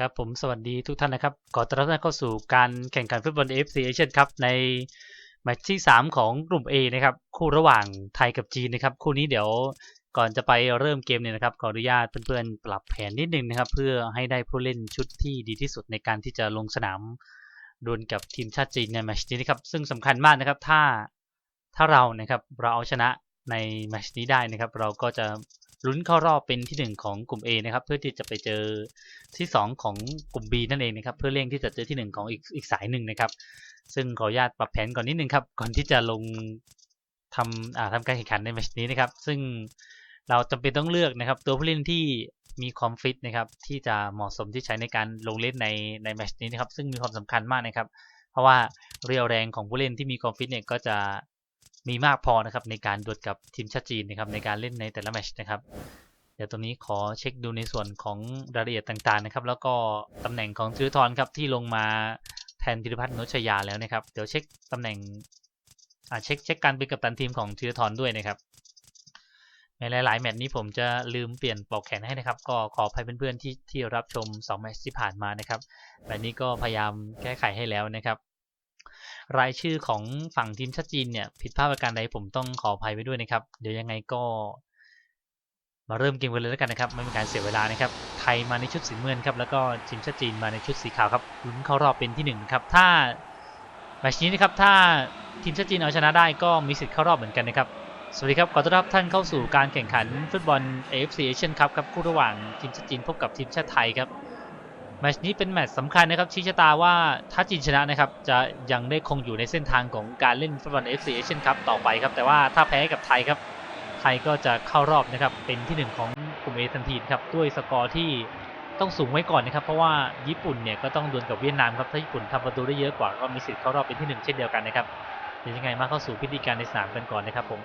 ครับผมสวัสดีทุกท่านนะครับขอต้อนรับเข้าสู่การแข่งขันฟุตบอล AFC Asian ครับในแมตช์ที่ 3 ของกลุ่ม A นะครับ คู่ระหว่างไทยกับจีนนะครับ คู่นี้เดี๋ยวก่อนจะไปเริ่มเกมเนี่ยนะครับขออนุญาตเพื่อนๆ ปรับแผนนิดนึงนะครับ เพื่อให้ได้ผู้เล่นชุดที่ดีที่สุดในการที่จะลงสนามดวลกับทีมชาติจีนในแมตช์นี้นะครับ ซึ่งสำคัญมากนะครับถ้าถ้าเรานะครับเราเอาชนะในแมตช์นี้ได้นะครับ เราก็จะ ลุ้นเข้ารอบเป็นที่หนึ่งของกลุ่ม A นะครับ เพื่อที่จะไปเจอที่ 2 ของกลุ่ม B นั่นเองนะครับ เพื่อเลี่ยงที่จะเจอที่ 1 ของอีกอีกสายหนึ่งนะครับ ซึ่งขออนุญาตปรับแผนก่อนนิดนึงครับ ก่อนที่จะลงทำอ่าทำการแข่งขันในแมตช์นี้นะครับ ซึ่งเราจำเป็นต้องเลือกนะครับ ตัวผู้เล่นที่มีความฟิตนะครับ ที่จะเหมาะสมที่ใช้ในการลงเล่นในในแมตช์นี้นะครับ ซึ่งมีความสำคัญมากนะครับ เพราะว่าเรียวแรงของผู้เล่นที่มีความฟิตเนี่ยก็จะ มีมากพอนะครับในการดวลกับทีมชาติจีนนะครับในการเล่นในแต่ละแมชนะครับเดี๋ยวตรงนี้ขอเช็คดูในส่วนของรายละเอียดต่างๆนะครับ แล้วก็ตำแหน่งของธีรทรครับที่ลงมาแทนธีรพัฒน์โนชยาแล้วนะครับ เดี๋ยวเช็คตำแหน่งอ่าเช็คเช็คการเป็นกัปตันทีมของธีรทรด้วยนะครับในหลาย ๆ แมตช์นี้ผมจะลืมเปลี่ยนปลอกแขนให้นะครับ ก็ขออภัยเพื่อน ๆ ที่ที่รับชม 2 แมตช์ที่ผ่านมานะครับแบบนี้ก็พยายามแก้ไขให้แล้วนะครับ รายชื่อของฝั่งทีมชาติจีนเนี่ยผิดพลาดประการใดผมต้องขออภัยไว้ด้วยนะครับ เดี๋ยวยังไงก็ มาเริ่มเกมกันเลยแล้วกันนะครับไม่มีการเสียเวลานะครับไทยมาในชุดสีเงินครับแล้วก็ทีมชาติจีนมาในชุดสีขาวครับลุ้นเข้ารอบเป็นที่หนึ่งครับถ้าแมตช์นี้นะครับถ้าทีมชาติจีนเอาชนะได้ก็มีสิทธิ์เข้ารอบเหมือนกันนะครับสวัสดีครับขอต้อนรับท่านเข้าสู่การแข่งขันฟุตบอล AFC Asian Cup ครับคู่ระหว่างทีมชาติจีนพบกับทีมชาติไทยครับ แมตช์นี้เป็นแมตช์สำคัญนะครับชี้ชะตาว่าถ้าจีนชนะนะครับจะยังได้คงอยู่ในเส้นทางของการเล่นฟุตบอล AFC Asian Cup ต่อไปครับแต่ว่าถ้าแพ้กับไทยครับไทยก็จะเข้ารอบนะครับเป็นที่หนึ่งของกลุ่มเอทันทีครับด้วยสกอร์ที่ต้องสูงไว้ก่อนนะครับเพราะว่าญี่ปุ่นเนี่ยก็ต้องดวลกับเวียดนามครับถ้าญี่ปุ่นทำประตูได้เยอะกว่าก็มีสิทธิ์เข้ารอบเป็นที่หนึ่งเช่นเดียวกันนะครับเดี๋ยวยังไงมาเข้าสู่พิธีการในสนามกันก่อนนะครับผม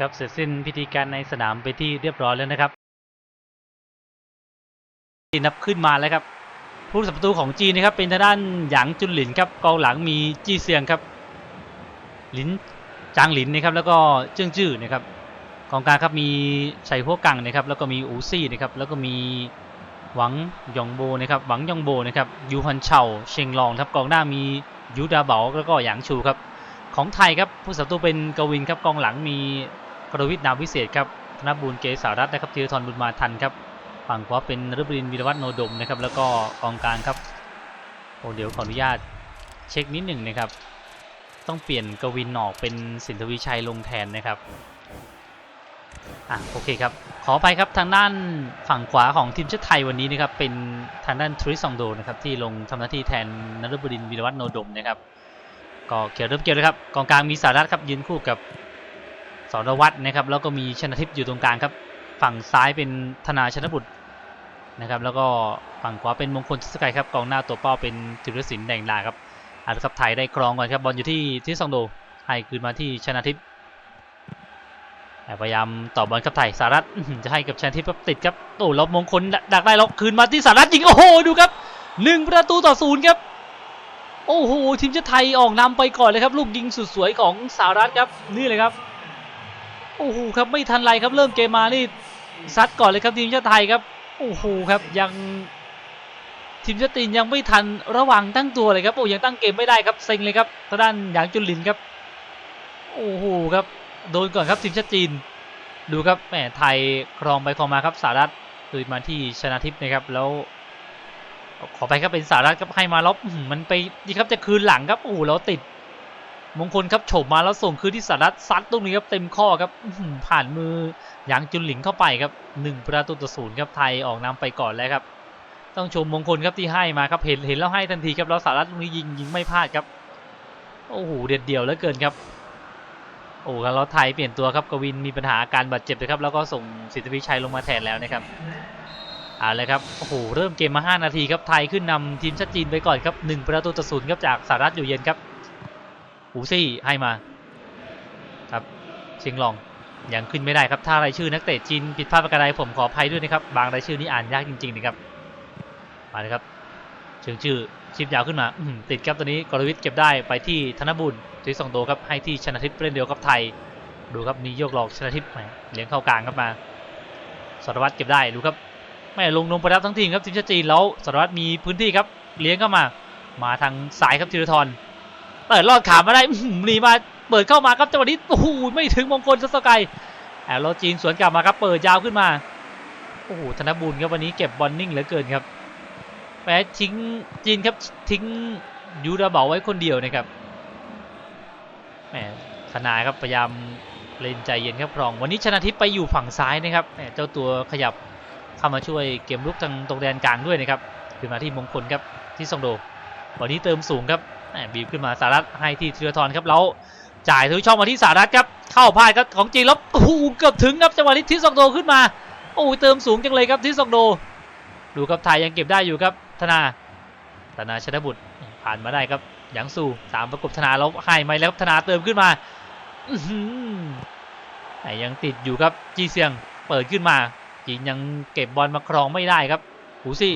ครับเสร็จสิ้นพิธีการในสนามไปที่เรียบร้อยแล้วนะครับจีนนับขึ้นมาแล้วครับผู้รักษาประตูของจีนนะครับเป็นทางด้านหยางจุนหลินครับกองหลังมีจี้เซียงครับหลินจางหลินนะครับแล้วก็เจิ้งจื้อนะครับกองกลางครับมีชัยพวกกังนะครับแล้วก็มีอูซี่นะครับแล้วก็มีหวังยองโบนะครับหวังยองโบนะครับยูฮันเฉาเชงลองครับกองหน้ามียูดาเบาแล้วก็หยางชูครับของไทยครับผู้สับตูเป็นกวินครับกองหลังมี กรวิทนามวิเศษครับธนบุญเกษารัตน์นะครับธีรทรบุญมาทันครับฝั่งขวาเป็นฤบดินวีรวัฒน์โนดมนะครับแล้วก็กองกลางครับโอ้เดี๋ยวขออนุญาตเช็คนิดหนึ่งนะครับ ต้องเปลี่ยนกวินออกเป็นสินทวิชัยลงแทนนะครับอะโอเคครับขอไปครับทางด้านฝั่งขวาของทีมชาติไทยวันนี้นะครับเป็นทางด้านทริซองโดนะครับที่ลงทำหน้าที่แทนนฤบดินวีรวัฒน์โนดมนะครับก็เกี่ยวเริ่มเกี่ยวเลยครับกองกลางมีสารัตครับยืนคู่กับ รวัตรนะครับ แล้วก็มีชนะทิพย์อยู่ตรงกลางครับ ฝั่งซ้ายเป็นธนาชนบุตรนะครับ แล้วก็ฝั่งขวาเป็นมงคลสกายครับกองหน้าตัวเป้าเป็นธีรศิลป์แดงดาครับอาร์ครับไทยได้ครองก่อนครับบอลอยู่ที่ที่ซองโดให้คืนมาที่ชนะทิพย์พยายามต่อบอลครับไทยสารัตจะให้กับชนะทิพย์ครับติดครับโอ้แล้วมงคลดักได้แล้วคืนมาที่สารัตยิงโอ้โหดูครับหนึ่งประตูต่อศูนย์ครับโอ้โหทีมชาติไทยออกนำไปก่อนเลยครับ ลูกยิงสุดสวยของสหรัฐครับนี่เลยครับ โอ้โหครับไม่ทันไรครับเริ่มเกมมานี่ซัดก่อนเลยครับทีมชาติไทยครับโอ้โหครับยังทีมชาติจีนยังไม่ทันระวังตั้งตัวเลยครับโอ้ยังตั้งเกมไม่ได้ครับเซ็งเลยครับทางด้านหยางจุนหลินครับโอ้โหครับโดนก่อนครับทีมชาติจีน ดูครับแหมไทยครองไปครองมาครับสหรัฐคืนมาที่ชนะทิพย์นะครับแล้วขอไปครับเป็นสหรัฐครับให้มาล้วอื้อหือมันไปดีครับจะคืนหลังครับโอ้โหแล้วติด มงคลครับโฉบมาแล้วส่งคืนที่สหรัฐซัดตรงนี้ครับเต็มข้อครับผ่านมือหยางจุนหลิงเข้าไปครับหนึ่งประตูต่อศูนย์ครับไทยออกนำไปก่อนแล้วครับ ต้องชมมงคลครับที่ให้มาครับเห็นเห็นแล้วให้ทันทีครับแล้วสหรัฐตรงนี้ยิงยิงไม่พลาดครับโอ้โหเด็ดเดี่ยวเหลือเกินครับโอ้ครับแล้วไทยเปลี่ยนตัวครับกวินมีปัญหาอาการบาดเจ็บนะครับแล้วก็ส่งสิทธิวิชัยลงมาแทนแล้วนะครับเอาเลยครับโอ้โหเริ่มเกมมา 5 นาทีครับไทยขึ้นนำทีมชาติจีนไปก่อนครับ1ประตูต่อศูนย์ครับจากสหรัฐอยู่เย็นครับ หูซี่ให้มาครับเชียงรองยังขึ้นไม่ได้ครับถ้ารายชื่อนักเตะจีนผิดพลาดประการใดผมขออภัยด้วยนะครับ บางรายชื่อนี้อ่านยากจริงๆนะครับมาเลยครับเชิงชื่อชิปยาวขึ้นมาติดครับตอนนี้กรวิทย์เก็บได้ไปที่ธนบุญทีสองโตครับให้ที่ชนะทิพย์เล่นเดียวกับไทย ดูครับมีโยกหลอกชนะทิพย์เลี้ยงเข้ากลางครับมาสรวัตรเก็บได้ดูครับแม่ลงลงไปรับทั้งทีมครับทีมชาติจีนแล้วสรวัตรมีพื้นที่ครับเลี้ยงเข้ามา มาทางสายครับธีรทร เปิดลอดขามาได้หนีมาเปิดเข้ามาครับจังหวะนี้โอ้โหไม่ถึงมงคลซัสไกแอบแล้วจีนสวนกลับมาครับเปิดยาวขึ้นมาโอ้โหธนบุญครับวันนี้เก็บบอลนิ่งเหลือเกินครับแม้ทิ้งจีนครับทิ้งยูดาเบาไว้คนเดียวนะครับแหมธนาครับพยายามเล่นใจเย็นครับรอง วันนี้ชนะทิพย์ไปอยู่ฝั่งซ้ายนะครับแหมเจ้าตัวขยับเข้ามาช่วยเกมลุกทางตรงแดนกลางด้วยนะครับขึ้นมาที่มงคลครับที่ซองโดวันนี้เติมสูงครับ บีบขึ้นมาสารัตให้ที่ธีรทรครับแล้วจ่ายทะลุช่องมาที่สารัตครับเข้าพลาดครับของจีนแล้วโอ้โหเกือบถึงครับจังหวะนี้ที่ซองโดขึ้นมาโอ้เติมสูงจังเลยครับที่ซองโด ดูครับไทยยังเก็บได้อยู่ครับธนาธนาชนะบุตรผ่านมาได้ครับหยางสู้ตามประกบธนาแล้วให้ไหมแล้วครับธนาเติมขึ้นมาอื้อหือแต่ยังติดอยู่ครับจีเซียงเปิดขึ้นมาจีนยังเก็บบอลมาครองไม่ได้ครับหูซี่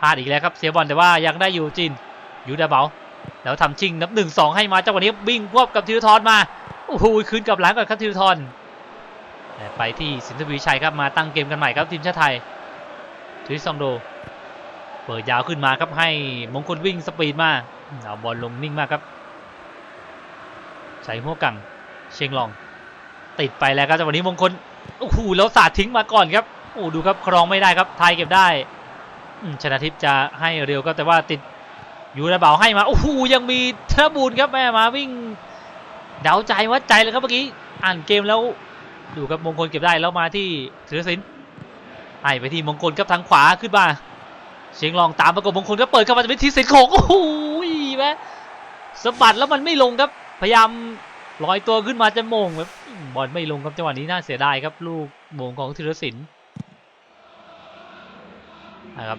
พลาดอีกแล้วครับเสียบอลแต่ว่ายังได้อยู่จีนยูดาเบา แล้วทำชิงนับหนึ่งสองให้มาจังหวะนี้วิ่งควบกับธีรทรมาโอ้โหคืนกับหลังก่อนครับธีรทรแต่ไปที่สินทวีชัยครับมาตั้งเกมกันใหม่ครับทีมชาติไทยทริซองโดเปิดยาวขึ้นมาครับให้มงคลวิ่งสปีดมาเอาบอลลงนิ่งมากครับใส่หัวกังเชียงรอง ติดไปแล้วครับจังหวะนี้มงคลโอ้โหแล้วสาดทิ้งมาก่อนครับโอ้ดูครับครองไม่ได้ครับไทยเก็บได้ชนะทิพย์จะให้เร็วครับแต่ว่าติด ยู่ระเบาให้มา โอ้โห ยังมีเทบูลครับแม่มาวิ่ง เดาใจวัดใจเลยครับเมื่อกี้ อ่านเกมแล้วดูครับมงคลเก็บได้แล้วมาที่ธีรศิลป์ให้ไปที่มงคลครับทางขวาขึ้นมา เชียงรองตามประกบมงคลก็เปิดเข้ามาจะเป็นทีเซนโขงโอ้โหแม่สะบัดแล้วมันไม่ลงครับ พยายามลอยตัวขึ้นมาจะมงแบบบอลไม่ลงครับจังหวะนี้น่าเสียดายครับ ลูกมงของธีรศิลป์นะครับ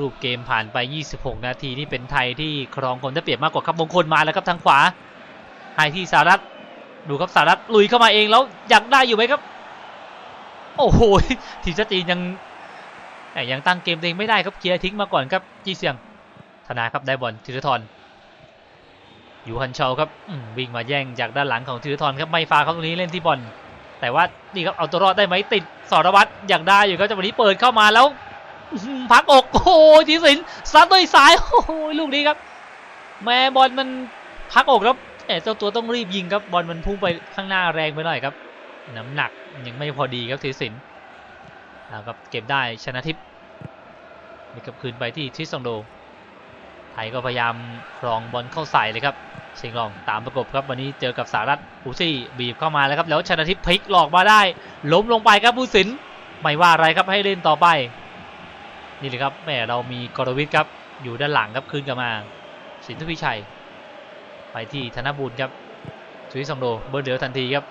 รูปเกมผ่านไป 26 นาทีนี่เป็นไทยที่ครองคนได้เปรียบมากกว่าครับมงคลมาแล้วครับทางขวาให้ที่สารัตดูครับสารัตลุยเข้ามาเองแล้วอยากได้อยู่ไหมครับ โอ้โหทีมชาติจีนยังยังตั้งเกมตัวเองไม่ได้ครับเคลียร์ทิ้งมาก่อนครับจีเซียงธนาครับได้บอลธีรทรอยู่ฮันเชาครับวิ่งมาแย่งจากด้านหลังของธีรทรครับไม่ฟาเขาตรงนี้เล่นที่บอลแต่ว่านี่ครับเอาตัวรอดได้ไหมติดสรวัตรอยากได้อยู่ครับจังหวะนี้เปิดเข้ามาแล้ว พักอกโอ้ทีสินซัดด้วยซ้ายโอ้โหลูกนี้ครับ แม่บอลมันพักอกแล้วเอ๋เจ้าตัวต้องรีบยิงครับบอลมันพุ่งไปข้างหน้าแรงไปหน่อยครับ น้ำหนักยังไม่พอดีครับธีรศิลป์แล้วครับเก็บได้ชนะทิพย์นี่กับคืนไปที่ทิสซองโด ไทยก็พยายามครองบอลเข้าใส่เลยครับเชิงรองตามประกบครับวันนี้เจอกับสารัตหูซี่บีบเข้ามาแล้วครับแล้วชนะทิพย์พลิกหลอกมาได้ ล้มลงไปครับผู้สินไม่ว่าอะไรครับให้เล่นต่อไป นี่เลยครับแหมเรามีกรวิทครับอยู่ด้านหลังครับคืนกลับมา สินทวิชัย ไปที่ธนบุญครับสุวิซองโดเบิร์นเดียวทันทีครับ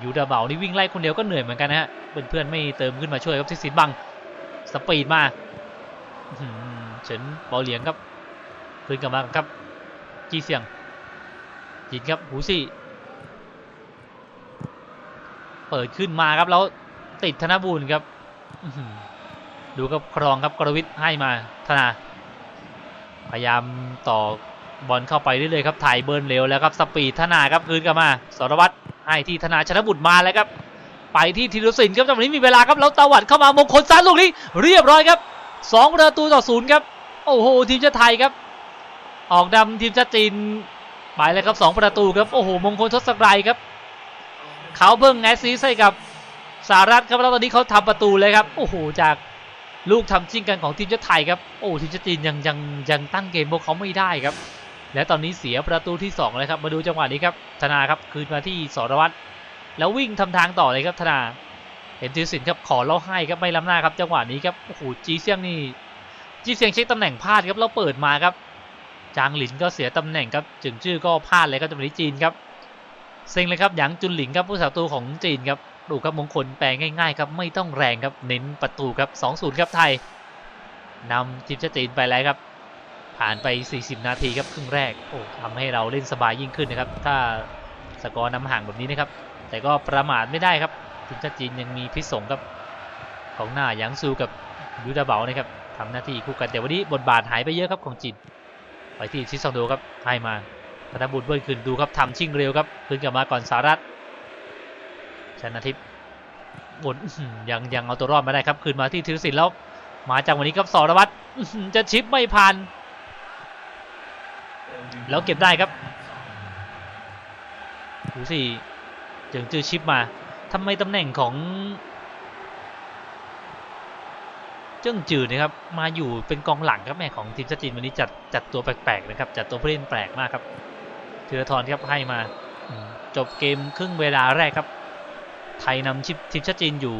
อยู่ดาเบานี่วิ่งไล่คนเดียวก็เหนื่อยเหมือนกันนะฮะเพื่อนๆไม่เติมขึ้นมาช่วยครับทิศินบังสปีดมาเฉินเบาเหลียงครับคืนกลับมาครับจีเซียงยินครับหูซี่เปิดขึ้นมาครับแล้วติดธนบูรณ์ครับ ดูครับครองครับกรวิทย์ให้มาธนาพยายามต่อบอลเข้าไปเรื่อยๆครับถ่ายเบิร์นเร็วแล้วครับสปีดธนาครับคืนกลับมาสรวัตรให้ที่ธนาชนะบุตรมาแล้วครับ ไปที่ธีรศิลป์ครับจังหวะนี้มีเวลาครับแล้วตะวัดเข้ามามงคลซัดลูกนี้ เรียบร้อยครับสองประตูต่อศูนย์ครับโอ้โหทีมชาติไทยครับ ออกนำทีมชาติจีนไปเลยครับสองประตูครับโอ้โหมงคลทศกรัยครับเขาเพิ่งแอสซิสต์ให้กับสหรัฐครับแล้วตอนนี้เขาทำประตูเลยครับโอ้โหจาก ลูกทำชิงกันของทีมชาติไทยครับโอ้ทีมชาติจีนยังยังยังตั้งเกมพวกเขาไม่ได้ครับ และตอนนี้เสียประตูที่2เลยครับมาดูจังหวะนี้ครับธนาครับคืนมาที่สรวัตรแล้ววิ่งทำทางต่อเลยครับธนาเห็นทีสินครับขอเล่าให้ครับไม่ล้ำหน้าครับจังหวะนี้ครับโอ้โหจีเซียงนี่จีเซียงเช็คตำแหน่งพลาดครับแล้วเปิดมาครับ จางหลินก็เสียตำแหน่งครับจึงชื่อก็พลาดเลยครับจังหวะนี้จีนครับเซ็งเลยครับหยางจุนหลิงครับผู้สาประตูของจีนครับ ดูครับมงคลแปลง่ายๆครับไม่ต้องแรงครับเน้นประตูครับ 2-0 ครับไทยนำทีมชาติจีนไปแล้วครับ ผ่านไป 40 นาทีครับครึ่งแรกโอ้ทำให้เราเล่นสบายยิ่งขึ้นนะครับ ถ้าสกอร์นำห่างแบบนี้นะครับ แต่ก็ประมาทไม่ได้ครับทีมชาติจีนยังมีพิษสงกับของหน้าหยางซูกับยูดาเบานะครับทำหน้าที่คู่กันแต่วันนี้บทบาทหายไปเยอะครับของจีนไปที่ชิซองโดครับให้มาธนบุญเบิ้ลคืนดูครับทำชิ่งเร็วครับคืนกลับมาก่อนสารัต ชนะทิพย์บนยังยังเอาตัวรอดมาได้ครับ คืนมาที่ธีรศิลป์แล้ว มาจากวันนี้ครับสรวัตรจะชิปไม่ผ่าน แล้วเก็บได้ครับดูสิเจิงจือชิปมาทำไมตำแหน่งของ เจิ้งจือนะครับ มาอยู่เป็นกองหลังครับแม่ของทีมชาติจีนวันนี้จัดจัดตัวแปลกๆนะครับ จัดตัวผู้เล่นแปลกมากครับธีรทรครับให้มาจบเกมครึ่งเวลาแรกครับ ไทยนำชิปทีมชาติจีนอยู่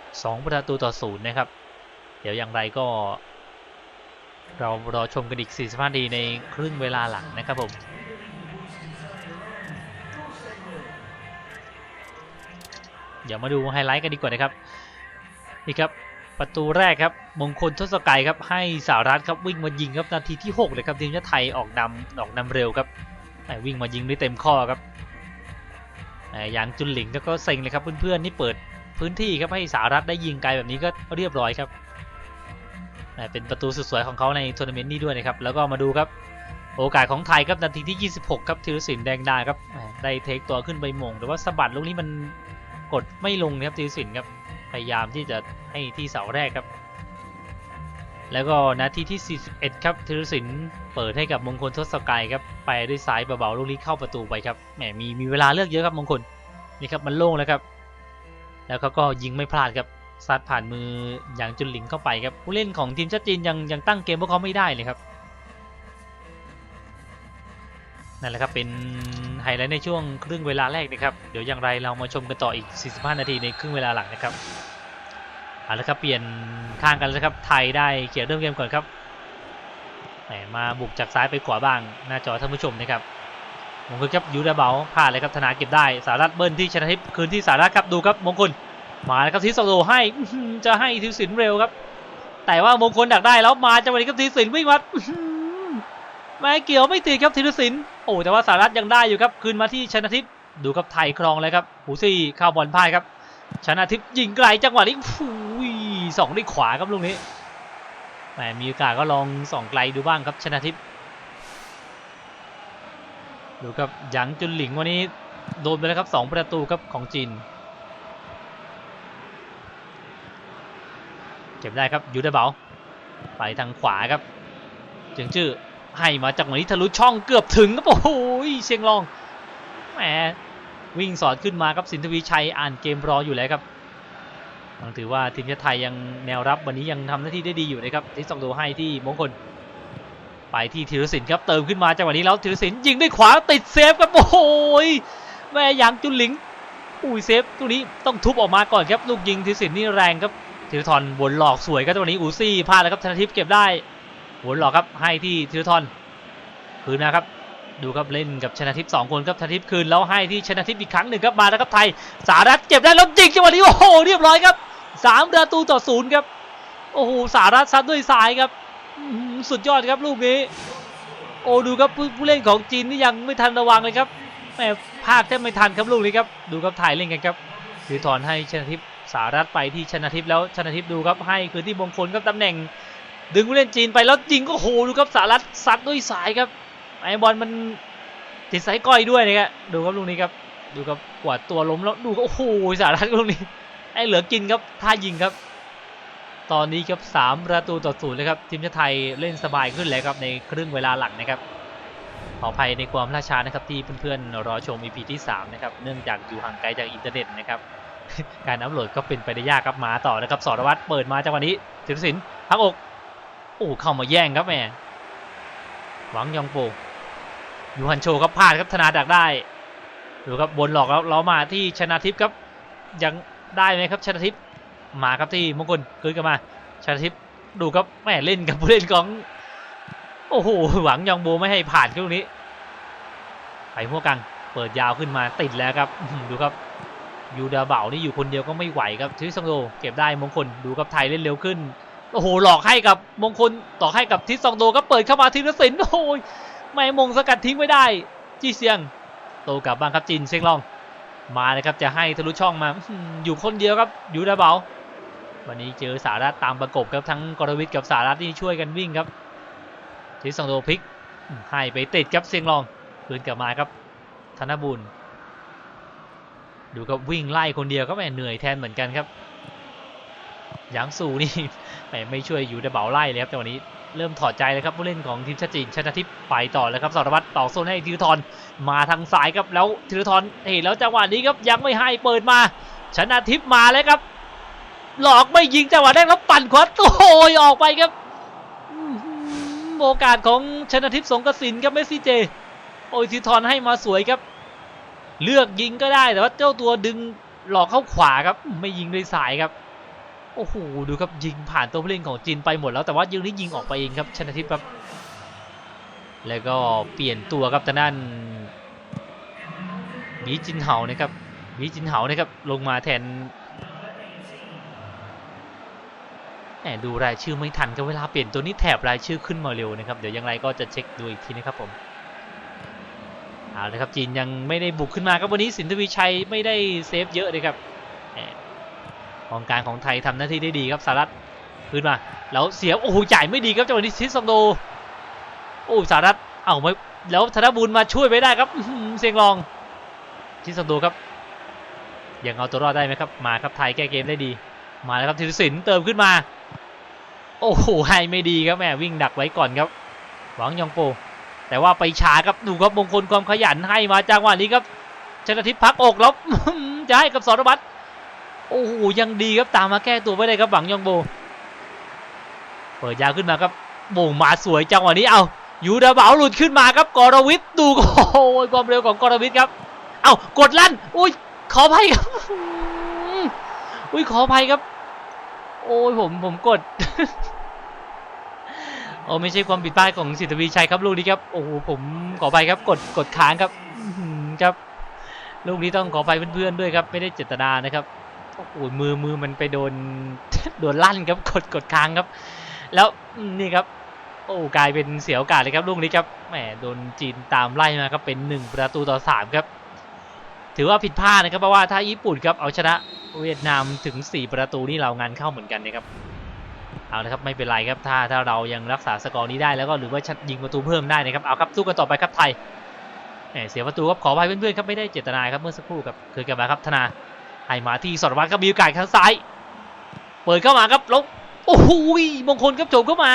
2 ประตูต่อศูนย์นะครับ เดี๋ยวอย่างไรก็ เรารอชมกันอีก 45นาทีในครึ่งเวลาหลังนะครับผมเดี๋ยวมาดูไฮไลท์กันดีกว่านะครับนี่ครับประตูแรกครับมงคลทศกัยครับให้สารัตครับวิ่งมายิงครับนาทีที่6เลยครับทีมชาติไทยออกนำออกนำเร็วครับวิ่งมายิงได้เต็มข้อครับ แหม่างจุนหลิงก็เซ็งเลยครับเพื่อนๆนี่เปิดพื้นที่ครับให้สารัตได้ยิงไกลแบบนี้ก็เรียบร้อยครับเป็นประตูสุดสวยของเขาในทัวร์นาเมนต์นี้ด้วยนะครับแล้วก็มาดูครับโอกาสของไทยครับนาทีที่ 26 ครับธีรศิลป์แดงดาครับได้เทคตัวขึ้นไปมงแต่ว่าสะบัดลูกนี้มันกดไม่ลงนะครับธีรศิลป์ครับพยายามที่จะให้ที่เสาแรกครับ แล้วก็นาทีที่ 41 ครับธีรศิลป์เปิดให้กับมงคลทศกัยครับ ไปด้วยซ้ายเบาๆลูกนี้เข้าประตูไปครับ แหมมีมีเวลาเลือกเยอะครับมงคล นี่ครับมันโล่งแล้วครับ แล้วเขาก็ยิงไม่พลาดครับซัดผ่านมืออย่างจุนหลิงเข้าไปครับ ผู้เล่นของทีมชาติจีนยังยังตั้งเกมพวกเขาไม่ได้เลยครับ นั่นแหละครับเป็นไฮไลท์ในช่วงครึ่งเวลาแรกนะครับ เดี๋ยวอย่างไรเรามาชมกันต่ออีก 45 นาทีในครึ่งเวลาหลังนะครับ เอาละครับเปลี่ยนข้างกันแล้วครับไทยได้เขียนเริ่มเกมก่อนครับแหมมาบุกจากซ้ายไปขวาบ้างหน้าจอท่านผู้ชมนะครับมงคลครับยูดาเบาพลาดเลยครับธนาเก็บได้สารัตเบิ้ลที่ชนะทิพย์คืนที่สารัตครับดูครับมงคลมาแล้วครับทีสโลให้จะให้ทีสินเร็วครับ แต่ว่ามงคลดักได้แล้วมาจังหวะนี้ครับทีสินวิ่งมาอื้อหือแม่เกี่ยวไม่ติดครับทีสินโอ้แต่ว่าสารัตยังได้อยู่ครับคืนมาที่ชนะทิพย์ดูครับไทยครองเลยครับหูซี่เข้าบอลพลาดครับ ชนะทิพย์ยิงไกลจังหวะนี้ฟูยสองด้วยขวาครับลูกนี้แหมมีโอกาสก็ลองส่องไกลดูบ้างครับชนะทิพย์ดูครับหยางจุนหลิงวันนี้โดนไปแล้วครับสองประตูครับของจีนเก็บได้ครับยูได้เบาไปทางขวาครับเจียงจื้อให้มาจากไหนนี้ทะลุช่องเกือบถึงครับโอ้โหเชียงรองแหม วิ่งสอดขึ้นมาครับสินทวีชัยอ่านเกมรออยู่แล้วครับถือว่าทีมชาติไทยยังแนวรับวันนี้ยังทำหน้าที่ได้ดีอยู่นะครับที่ส่งตัวให้ที่มงคล ไปที่ธีรศิลป์ครับเติมขึ้นมาจังหวะนี้แล้วธีรศิลป์ยิงด้วยขวาติดเซฟครับโอ้โหแม่ยางจุนหลิงอุ้ยเซฟตัวนี้ต้องทุบออกมาก่อนครับลูกยิงธีรศิลป์นี่แรงครับธีรทรวนหลอกสวยครับตรงนี้อูซี่พลาดแล้วครับชนะทิพย์เก็บได้วนหลอกครับให้ที่ธีรทรคืนนะครับ ดูครับเล่นกับชนะทิพย์สองคนครับชนะทิพย์คืนแล้วให้ที่ชนะทิพย์อีกครั้งหนึ่งครับมาแล้วครับไทย สารัตเก็บได้แล้วยิงจังหวะนี้โอ้โหเรียบร้อยครับสามประตูต่อศูนย์ครับโอ้โหสารัตซัดด้วยซ้ายครับสุดยอดครับลูกนี้ โอ้ดูครับผู้ผู้เล่นของจีนนี่ยังไม่ทันระวังเลยครับแหมพลาดแทบไม่ทันครับลูกนี้ครับดูครับถ่ายเล่นกันครับธีรทรให้ชนะทิพย์สารัตไปที่ชนะทิพย์แล้วชนะทิพย์ดูครับให้คือที่มงคลครับตำแหน่ง ดึงผู้เล่นจีนไปแล้วยิงก็โหดูครับสารัตซัดด้วยสายครับ ไอบอลมันติดสายก้อยด้วยนะครับดูครับลูกนี้ครับดูครับกวาดตัวล้มแล้วดูก็โอ้โหสารัตลูกนี้ไอเหลือกินครับท่ายิงครับ ตอนนี้ครับสามประตูต่อศูนย์เลยครับทีมชาติไทยเล่นสบายขึ้นแล้วครับในครึ่งเวลาหลังนะครับขออภัยในความล่าช้านะครับที่เพื่อนๆรอชม EP ที่3นะครับเนื่องจากอยู่ห่างไกลจากอินเทอร์เน็ตนะครับการอัพโหลดก็เป็นไปได้ยากครับมาต่อนะครับสรวัตรเปิดมาจังหวะนี้ธีรศิลป์พักอกโอ้เข้ามาแย่งครับแม่หวังยองโป ยูฮันโชครับพลาดครับธนาดักได้ดูครับบนหลอกแล้วเรามาที่ชนะทิพย์ครับยังได้ไหมครับชนะทิพย์มาครับที่มงคลคืนกลันมาชนะทิพย์ดูครับแหม่เล่นกับผู้เล่นของโอ้โหหวังยองโบไม่ให้ผ่านลูกนี้ไปหัวกังเปิดยาวขึ้นมาติดแล้วครับดูครับยูดาเบานี่อยู่คนเดียวก็ไม่ไหวครับทิซองโดเก็บได้มงคลดูกับไทยเล่นเร็วขึ้นโอ้โหหลอกให้กับมงคลต่อให้กับทิซองโดก็เปิดเข้ามาทีละสินโอ้ย ไม่มงสกัดทิ้งไม่ได้ จีเซียง โตกลับบ้างครับจินเซ็งลอง มาเลยครับจะให้ทะลุช่องมา อยู่คนเดียวครับยูดาเบาวันนี้เจอสารัตตามประกบครับทั้งกรวิทกับสารัตนี่ช่วยกันวิ่งครับทิซองโดพลิกให้ไปติดครับเซ็งลองคืนกลับมาครับ ธนบุญดูครับวิ่งไล่คนเดียวก็แม่เหนื่อยแทนเหมือนกันครับหยางสูนี่แหมไม่ช่วยอยู่แต่เบาไล่เลยครับแต่วันนี้ เริ่มถอดใจเลยครับผู้เล่นของทีมชาติจีนชนะทิพย์ไปต่อแล้วครับสรวัตรต่อโซนให้ธีรทรมาทางซ้ายครับแล้วธีรทรเห็นแล้วจังหวะนี้ครับยังไม่ให้เปิดมาชนะทิพย์มาแล้วครับ หลอกไม่ยิงจังหวะแรกแล้วปั่นขวาโอ้ยออกไปครับโอกาสของชนะทิพย์สงกระสินครับเมสซี่เจ โอ้ยธีรทรให้มาสวยครับ เลือกยิงก็ได้แต่ว่าเจ้าตัวดึงหลอกเข้าขวาครับ ไม่ยิงด้วยสายครับ โอ้โหดูครับยิงผ่านตัวผู้เล่นของจีนไปหมดแล้วแต่ว่ายิงนี้ยิงออกไปเองครับชนะทิพย์ครับ แล้วก็เปลี่ยนตัวครับทางด้านหมีจินเหานะครับหมีจินเหานะครับลงมาแทนแหมดูรายชื่อไม่ทันครับเวลาเปลี่ยนตัวนี้แถบรายชื่อขึ้นมาเร็วนะครับเดี๋ยวย่างไรก็จะเช็คดูอีกทีนะครับผมเอาเลยครับจีนยังไม่ได้บุกขึ้นมาครับวันนี้สินทวีชัยไม่ได้เซฟเยอะเลยครับ องการของไทยทำหน้าที่ได้ดีครับสารัตขึ้นมาแล้วเสียโอ้โหจ่ายไม่ดีครับจังหวะนี้ทิสซองโดโอ้สารัตเอาไม่แล้วธนบุญมาช่วยไม่ได้ครับเสียงรองทิสซองโดครับยังเอาตัวรอดได้ไหมครับมาครับไทยแก้เกมได้ดี มาแล้วครับธีรศิลป์เติมขึ้นมา โอ้โหให้ไม่ดีครับแม่วิ่งดักไว้ก่อนครับ หวังยองโป แต่ว่าไปช้าครับดูครับมงคลความขยันให้มาจังหวะนี้ครับชนะทิพย์พักอกแล้วจะให้กับสรบัตร โอ้โหยังดีครับตามมาแก้ตัวไว้ได้ครับหวังยองโบ เปิดยาวขึ้นมาครับโบ่งมาสวยจังหวะนี้เอายูดาเบาหลุดขึ้นมาครับกอรวิทดูโอ้โหความเร็วของกอรวิทครับ เอากดลั่นอุ้ยขออภัยครับอุ้ยขออภัยครับ โอ้ยผมผมกดโอ้ไม่ใช่ความผิดพลาดของสิทธวีชัยครับลูกนี้ครับโอ้โหผมขออภัยครับกดกดค้างครับครับ ลูกนี้ต้องขออภัยเพื่อนๆด้วยครับ ไม่ได้เจตนานะครับ โอ้โหมือมือมันไปโดนโดนลั่นครับกดกดค้างครับ แล้วนี่ครับ โอ้กลายเป็นเสียโอกาสเลยครับลูกนี้ครับแหมโดนจีนตามไล่มาครับเป็นหนึ่งประตูต่อสามครับถือว่าผิดพลาดนะครับเพราะว่าถ้าญี่ปุ่นครับเอาชนะเวียดนามถึง 4 ประตูนี่เรางานเข้าเหมือนกันนะครับเอาละครับไม่เป็นไรครับถ้าถ้าเรายังรักษาสกอร์นี้ได้แล้วก็หรือว่ายิงประตูเพิ่มได้นะครับเอาครับสู้กันต่อไปครับไทยแหมเสียประตูครับขออภัยเพื่อนๆครับไม่ได้เจตนาครับเมื่อสักครู่ครับคืนกลันมาครับธนา ให้มาที่สรวัตรครับมีโอกาสข้างซ้าย เปิดเข้ามาครับแล้วโอ้โหมงคลครับโจมเข้ามา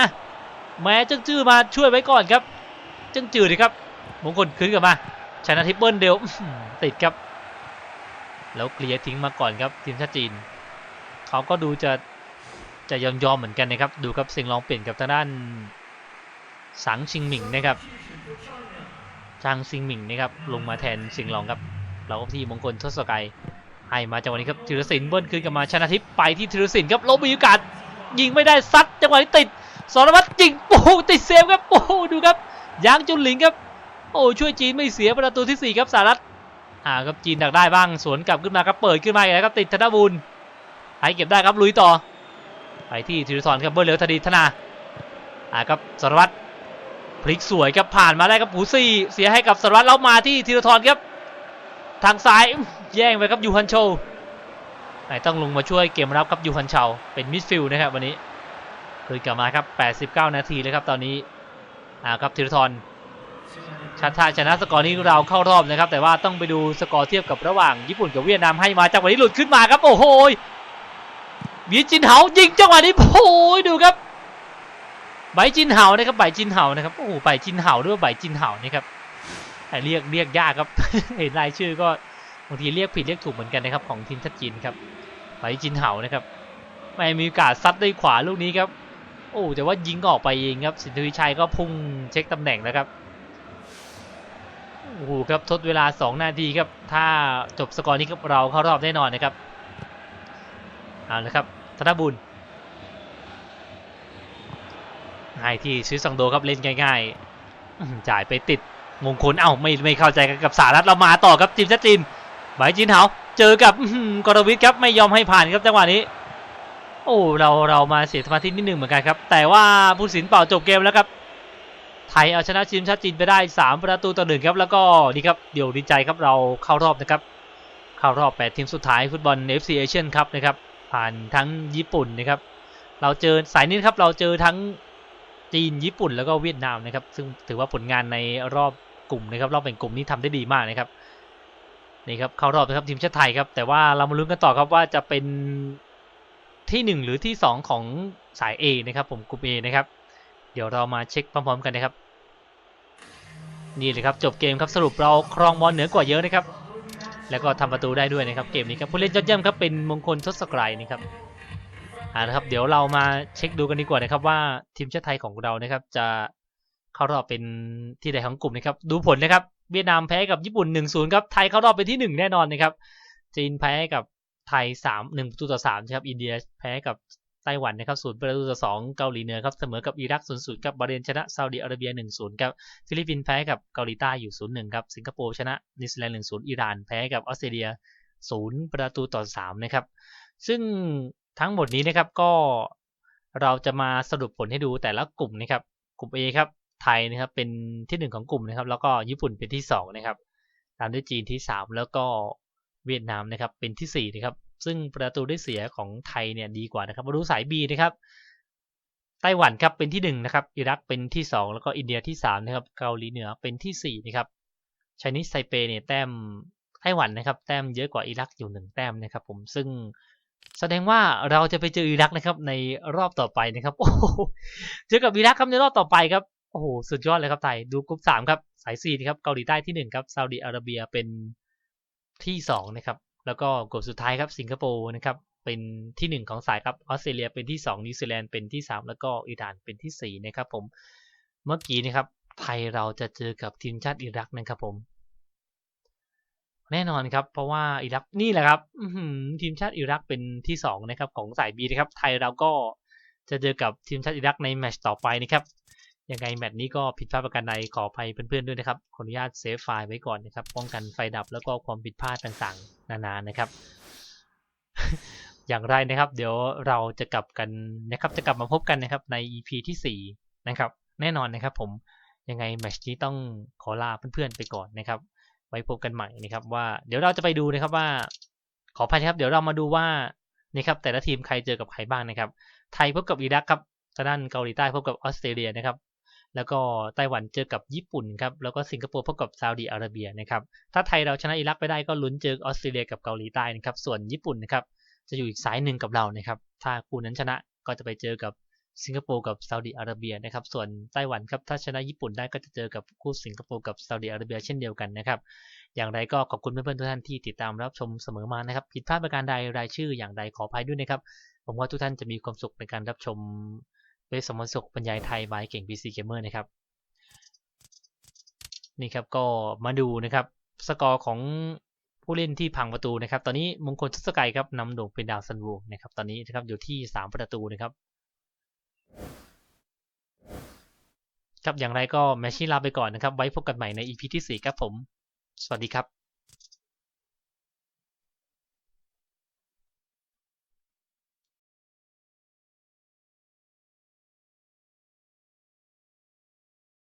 แม้จึงจื้อมาช่วยไว้ก่อนครับจึงจืดเลยครับ มงคลคืนกลับมาชนะทิปเปิลเดียวติดครับ แล้วเคลียร์ทิ้งมาก่อนครับทีมชาติจีน เขาก็ดูจะจะยอมยอมเหมือนกันนะครับ ดูครับเซิงลองเปลี่ยนกับทางด้านสังชิงหมิงนะครับจางซิงหมิงนะครับลงมาแทนซิงลองครับ เราก็ที่มงคลทศกัย ให้มาจังหวะนี้ครับธีรศิลป์เบิ้ลขึ้นกลับมาชนะทิพย์ไปที่ธีรศิลป์ครับลบมีโอกาสยิงไม่ได้ซัดจังหวะนี้ติดสรวัตรยิงโอ้ติดเซฟครับโอ้ดูครับยางจุนหลิงครับโอ้ช่วยจีนไม่เสียประตูที่สี่ครับสหรัฐอ่าครับจีนดักได้บ้างสวนกลับขึ้นมาครับเปิดขึ้นมาอีกแล้วครับติดธนบุญให้เก็บได้ครับลุยต่อ ไปที่ธีรทรครับเบิ้ลเร็วทดีธนาอ่าครับสรวัตรพลิกสวยครับผ่านมาได้ครับหูซี่เสียให้กับสรวัตรแล้วมาที่ธีรทรครับ ทางซ้ายแย่งไปครับยูฮันโชไหนต้องลงมาช่วยเกมรับครับยูฮันเชาเป็นมิดฟิลด์นะครับวันนี้คืนกลับมาครับ 89 นาทีเลยครับตอนนี้อ่าครับธีรทรชาติชนะสกอร์นี้เราเข้ารอบนะครับ แต่ว่าต้องไปดูสกอร์เทียบกับระหว่างญี่ปุ่นกับเวียดนามให้มาจากวันนี้หลุดขึ้นมาครับ โอ้โหยบีจินเหายิงจังหวะนี้โอ้ยดูครับใบจินเหานะครับใบจินเหานะครับโอ้โหใบจินเหาด้วยใบจินเหานี่ครับ เรียกเรียกยากครับเห็นรายชื่อก็บางทีเรียกผิดเรียกถูกเหมือนกันนะครับ ของทีมชาติจีนครับใบจินเหานะครับ ไม่มีโอกาสซัดด้วยขวาลูกนี้ครับโอ้แต่ว่ายิงออกไปเองครับ สินทวิชัยก็พุ่งเช็คตำแหน่งแล้วครับโอ้โหครับทดเวลา 2 นาทีครับ ถ้าจบสกอร์นี้ครับเราเข้ารอบแน่นอนนะครับเอาละครับธนบุญให้ที่ซื้อสังโดครับเล่นง่ายๆจ่ายไปติด มงคลเอ้าไม่ไม่เข้าใจกันกับสารัฐเรามาต่อครับทีมชาติจีนหมายจีนเหาเจอกับกรวิทย์ครับไม่ยอมให้ผ่านครับจังหวะนี้ โอ้เราเรามาเสียสมาธินิดนึงเหมือนกันครับ แต่ว่าผู้สินเป่าจบเกมแล้วครับไทยเอาชนะทีมชาติจีนไปได้ 3 ประตูต่อหนึ่งครับแล้วก็นี่ครับเดี๋ยวดีใจครับเราเข้ารอบนะครับเข้ารอบ 8 ทีมสุดท้ายฟุตบอล FC Asian ครับนะครับผ่านทั้งญี่ปุ่นนะครับเราเจอสายนี้ครับเราเจอทั้งจีนญี่ปุ่นแล้วก็เวียดนามนะครับซึ่งถือว่าผลงานในรอบ กลุ่มนะครับรอบแบ่งกลุ่มนี้ทำได้ดีมากนะครับนี่ครับเข้ารอบนะครับทีมชาติไทยครับ แต่ว่าเรามาลุ้นกันต่อครับว่าจะเป็นที่ 1 หรือที่ 2 ของสาย A นะครับ ผมกลุ่ม A นะครับ เดี๋ยวเรามาเช็คพร้อมๆกันนะครับ นี่เลยครับจบเกมครับสรุปเราครองบอลเหนือกว่าเยอะนะครับ แล้วก็ทำประตูได้ด้วยนะครับเกมนี้ครับผู้เล่นยอดเยี่ยมครับเป็นมงคลทศกรัยนะครับอ่านะครับ เดี๋ยวเรามาเช็คดูกันดีกว่านะครับว่าทีมชาติไทยของเรานะครับจะ เข้ารอบเป็นที่ใดของกลุ่มนะครับ ดูผลนะครับ เวียดนามแพ้กับญี่ปุ่น 1-0 ครับ ไทยเข้ารอบเป็นที่ 1 แน่นอนนะครับ จีนแพ้กับไทยสามหนึ่งประตูต่อสามครับ อินเดียแพ้กับไต้หวันนะครับศูนย์ประตูต่อสองเกาหลีเหนือครับเสมอกับอิรักศูนย์ศูนย์กับบาห์เรนชนะซาอุดิอาระเบียหนึ่งศูนย์ครับฟิลิปปินส์แพ้กับเกาหลีใต้อยู่ศูนย์หนึ่งครับสิงคโปร์ชนะนิวซีแลนด์หนึ่งศูนย์อิหร่านแพ้กับออสเตรเลียศูนย์ประตูต่อสามนะครับซึ่งทั้งหมดนี้นะครับก็เราจะมาสรุปผลให้ดูแต่ละกลุ่มนะครับกลุ่ม A ครับ ไทยนะครับเป็นที่หนึ่งของกลุ่มนะครับ แล้วก็ญี่ปุ่นเป็นที่สองนะครับ ตามด้วยจีนที่สามแล้วก็เวียดนามนะครับ เป็นที่สี่นะครับ ซึ่งประตูได้เสียของไทยเนี่ยดีกว่านะครับมาดูสาย B นะครับไต้หวันครับเป็นที่หนึ่งนะครับอิรักเป็นที่สองแล้วก็อินเดียที่สามนะครับเกาหลีเหนือเป็นที่สี่นะครับชนิสไซเปเนี่ยแต้มไต้หวันนะครับ แต้มเยอะกว่าอิรักอยู่หนึ่งแต้มนะครับ ผมซึ่งแสดงว่าเราจะไปเจออิรักนะครับในรอบต่อไปนะครับโอ้เจอกับอิรักครับในรอบต่อไปครับ โอ้โห สุดยอดเลยครับไทย ดูกลุ่มสามครับ สายสี่นะครับ เกาหลีใต้ที่หนึ่งครับ ซาอุดิอาระเบียเป็นที่สองนะครับ แล้วก็กลุ่มสุดท้ายครับ สิงคโปร์นะครับ เป็นที่หนึ่งของสายครับ ออสเตรเลียเป็นที่สองนิวซีแลนด์เป็นที่สามแล้วก็อิหร่านเป็นที่สี่นะครับ ผม เมื่อกี้นะครับ ไทยเราจะเจอกับทีมชาติอิรักนะครับผม แน่นอนครับ เพราะว่าอิรักนี่แหละครับทีมชาติอิรักเป็นที่สองนะครับ ของสายบีนะครับ ไทยเราก็จะเจอกับทีมชาติอิรักในแมตช์ต่อไปนะครับ ยังไงแมตช์นี้ก็ผิดพลาดประการใดขออภัยเพื่อนๆด้วยนะครับ ขออนุญาตเซฟไฟล์ไว้ก่อนนะครับ ป้องกันไฟดับแล้วก็ความผิดพลาดต่างๆ นานานะครับ อย่างไรนะครับ เดี๋ยวเราจะกลับกันนะครับ จะกลับมาพบกันนะครับใน EP ที่4นะครับ แน่นอนนะครับ ผมยังไงแมตช์นี้ต้องขอลาเพื่อนๆไปก่อนนะครับ ไว้พบกันใหม่นะครับ ว่าเดี๋ยวเราจะไปดูนะครับว่า ขออภัยครับ เดี๋ยวเรามาดูว่านี่ครับแต่ละทีมใครเจอกับใครบ้างนะครับ ไทยพบกับอิรักครับทางด้านเกาหลีใต้พบกับออสเตรเลียนะครับ แล้วก็ไต้หวันเจอกับญี่ปุ่นครับ แล้วก็สิงคโปร์พบกับซาอุดิอาระเบียนะครับ ถ้าไทยเราชนะอิรักไปได้ก็ลุ้นเจอออสเตรเลียกับเกาหลีใต้นะครับ ส่วนญี่ปุ่นนะครับจะอยู่อีกสายหนึ่งกับเรานะครับ ถ้าคู่นั้นชนะก็จะไปเจอกับสิงคโปร์กับซาอุดิอาระเบียนะครับ ส่วนไต้หวันครับถ้าชนะญี่ปุ่นได้ก็จะเจอกับคู่สิงคโปร์กับซาอุดิอาระเบียเช่นเดียวกันนะครับ อย่างไรก็ขอบคุณเพื่อนๆทุกท่านที่ติดตามรับชมเสมอมานะครับ ผิดพลาดประการใดรายชื่ออย่างใดขออภัยด้วยนะครับ ผมว่าทุกท่านจะมีความสุขในการรับชม เวสสมสุขบรรยายไทยบายเก่ง PC Gamer นะครับ นี่ครับก็มาดูนะครับ สกอร์ของผู้เล่นที่พังประตูนะครับ ตอนนี้มงคลทศกัยครับนำโด่งเป็นดาวซันวูนะครับตอนนี้นะครับอยู่ที่ 3 ประตูนะครับครับอย่างไรก็แมชชีลาไปก่อนนะครับ ไว้พบกันใหม่ใน EP ที่ 4 ครับผม สวัสดีครับ